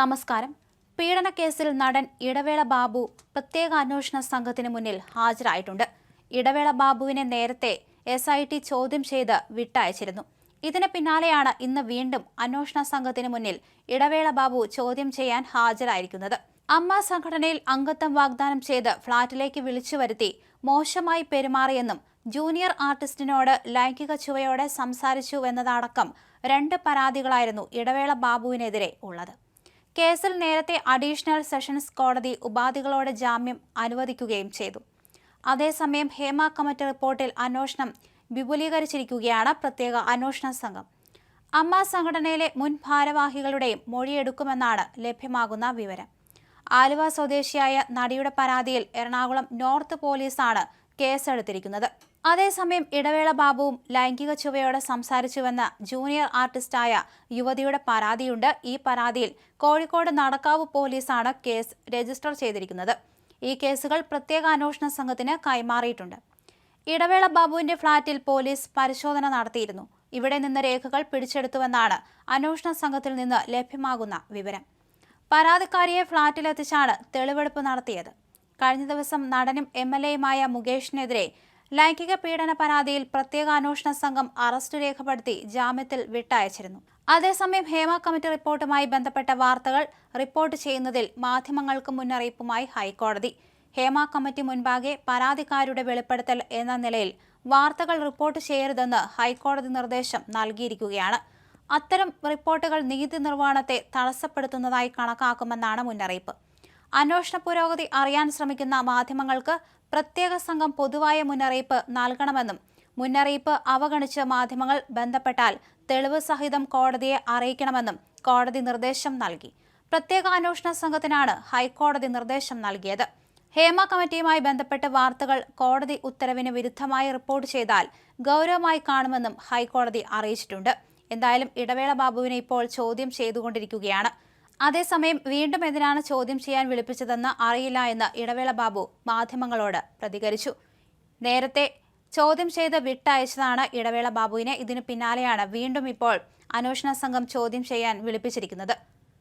നമസ്കാരം. പീഡനക്കേസിൽ നടൻ ഇടവേള ബാബു പ്രത്യേക അന്വേഷണ സംഘത്തിന് മുന്നിൽ ഹാജരായിട്ടുണ്ട്. ഇടവേള ബാബുവിനെ നേരത്തെ എസ് ഐ ടി ചോദ്യം ചെയ്ത് വിട്ടയച്ചിരുന്നു. ഇതിന് പിന്നാലെയാണ് ഇന്ന് വീണ്ടും അന്വേഷണ സംഘത്തിന് മുന്നിൽ ഇടവേള ബാബു ചോദ്യം ചെയ്യാൻ ഹാജരായിരിക്കുന്നത്. അമ്മ സംഘടനയിൽ അംഗത്വം വാഗ്ദാനം ചെയ്ത് ഫ്ളാറ്റിലേക്ക് വിളിച്ചു വരുത്തി മോശമായി പെരുമാറിയെന്നും ജൂനിയർ ആർട്ടിസ്റ്റിനോട് ലൈംഗിക ചുവയോടെ സംസാരിച്ചുവെന്നതടക്കം രണ്ട് പരാതികളായിരുന്നു ഇടവേള ബാബുവിനെതിരെ ഉള്ളത്. കേസിൽ നേരത്തെ അഡീഷണൽ സെഷൻസ് കോടതി ഉപാധികളോടെ ജാമ്യം അനുവദിക്കുകയും ചെയ്തു. അതേസമയം ഹേമ കമ്മിറ്റി റിപ്പോർട്ടിൽ അന്വേഷണം വിപുലീകരിച്ചിരിക്കുകയാണ് പ്രത്യേക അന്വേഷണ സംഘം. അമ്മ സംഘടനയിലെ മുൻ ഭാരവാഹികളുടെയും മൊഴിയെടുക്കുമെന്നാണ് ലഭ്യമാകുന്ന വിവരം. ആലുവ സ്വദേശിയായ നടിയുടെ പരാതിയിൽ എറണാകുളം നോർത്ത് പോലീസാണ് കേസെടുത്തിരിക്കുന്നത്. അതേസമയം ഇടവേള ബാബുവും ലൈംഗിക ചുവയോടെ സംസാരിച്ചുവെന്ന ജൂനിയർ ആർട്ടിസ്റ്റായ യുവതിയുടെ പരാതിയുണ്ട്. ഈ പരാതിയിൽ കോഴിക്കോട് നടക്കാവ് പോലീസാണ് കേസ് രജിസ്റ്റർ ചെയ്തിരിക്കുന്നത്. ഈ കേസുകൾ പ്രത്യേക അന്വേഷണ സംഘത്തിന് കൈമാറിയിട്ടുണ്ട്. ഇടവേള ബാബുവിന്റെ ഫ്ളാറ്റിൽ പോലീസ് പരിശോധന നടത്തിയിരുന്നു. ഇവിടെ നിന്ന് രേഖകൾ പിടിച്ചെടുത്തുവെന്നാണ് അന്വേഷണ സംഘത്തിൽ നിന്ന് ലഭ്യമാകുന്ന വിവരം. പരാതിക്കാരിയെ ഫ്ളാറ്റിലെത്തിച്ചാണ് തെളിവെടുപ്പ് നടത്തിയത്. കഴിഞ്ഞ ദിവസം നടനും എം എൽ എയുമായ മുകേഷിനെതിരെ ലൈംഗിക പീഡന പരാതിയിൽ പ്രത്യേക അന്വേഷണ സംഘം അറസ്റ്റ് രേഖപ്പെടുത്തി ജാമ്യത്തിൽ വിട്ടയച്ചിരുന്നു. അതേസമയം ഹേമ കമ്മിറ്റി റിപ്പോർട്ടുമായി ബന്ധപ്പെട്ട വാർത്തകൾ റിപ്പോർട്ട് ചെയ്യുന്നതിൽ മാധ്യമങ്ങൾക്ക് മുന്നറിയിപ്പുമായി ഹൈക്കോടതി. ഹേമ കമ്മിറ്റി മുൻപാകെ പരാതിക്കാരുടെ വെളിപ്പെടുത്തൽ എന്ന നിലയിൽ വാർത്തകൾ റിപ്പോർട്ട് ചെയ്യരുതെന്ന് ഹൈക്കോടതി നിർദ്ദേശം നൽകിയിരിക്കുകയാണ്. അത്തരം റിപ്പോർട്ടുകൾ നീതി നിർവഹണത്തെ തടസ്സപ്പെടുത്തുന്നതായി കണക്കാക്കുമെന്നാണ് മുന്നറിയിപ്പ്. അന്വേഷണ പുരോഗതി അറിയാൻ ശ്രമിക്കുന്ന മാധ്യമങ്ങൾക്ക് പ്രത്യേക സംഘം പൊതുവായ മുന്നറിയിപ്പ് നൽകണമെന്നും മുന്നറിയിപ്പ് അവഗണിച്ച് മാധ്യമങ്ങൾ ബന്ധപ്പെട്ടാൽ തെളിവ് സഹിതം കോടതിയെ അറിയിക്കണമെന്നും കോടതി നിർദ്ദേശം നൽകി. പ്രത്യേക അന്വേഷണ സംഘത്തിനാണ് ഹൈക്കോടതി നിർദ്ദേശം നൽകിയത്. ഹേമ കമ്മിറ്റിയുമായി ബന്ധപ്പെട്ട് വാർത്തകൾ കോടതി ഉത്തരവിന് വിരുദ്ധമായി റിപ്പോർട്ട് ചെയ്താൽ ഗൗരവമായി കാണുമെന്നും ഹൈക്കോടതി അറിയിച്ചിട്ടുണ്ട്. എന്തായാലും ഇടവേള ബാബുവിനെ ഇപ്പോൾ ചോദ്യം ചെയ്തുകൊണ്ടിരിക്കുകയാണ്. അതേസമയം വീണ്ടും എന്തിനാണ് ചോദ്യം ചെയ്യാൻ വിളിപ്പിച്ചതെന്ന് അറിയില്ല എന്ന് ഇടവേള ബാബു മാധ്യമങ്ങളോട് പ്രതികരിച്ചു. നേരത്തെ ചോദ്യം ചെയ്ത് വിട്ടയച്ചതാണ് ഇടവേള ബാബുവിനെ. ഇതിനു പിന്നാലെയാണ് വീണ്ടും ഇപ്പോൾ അന്വേഷണ സംഘം ചോദ്യം ചെയ്യാൻ വിളിപ്പിച്ചിരിക്കുന്നത്.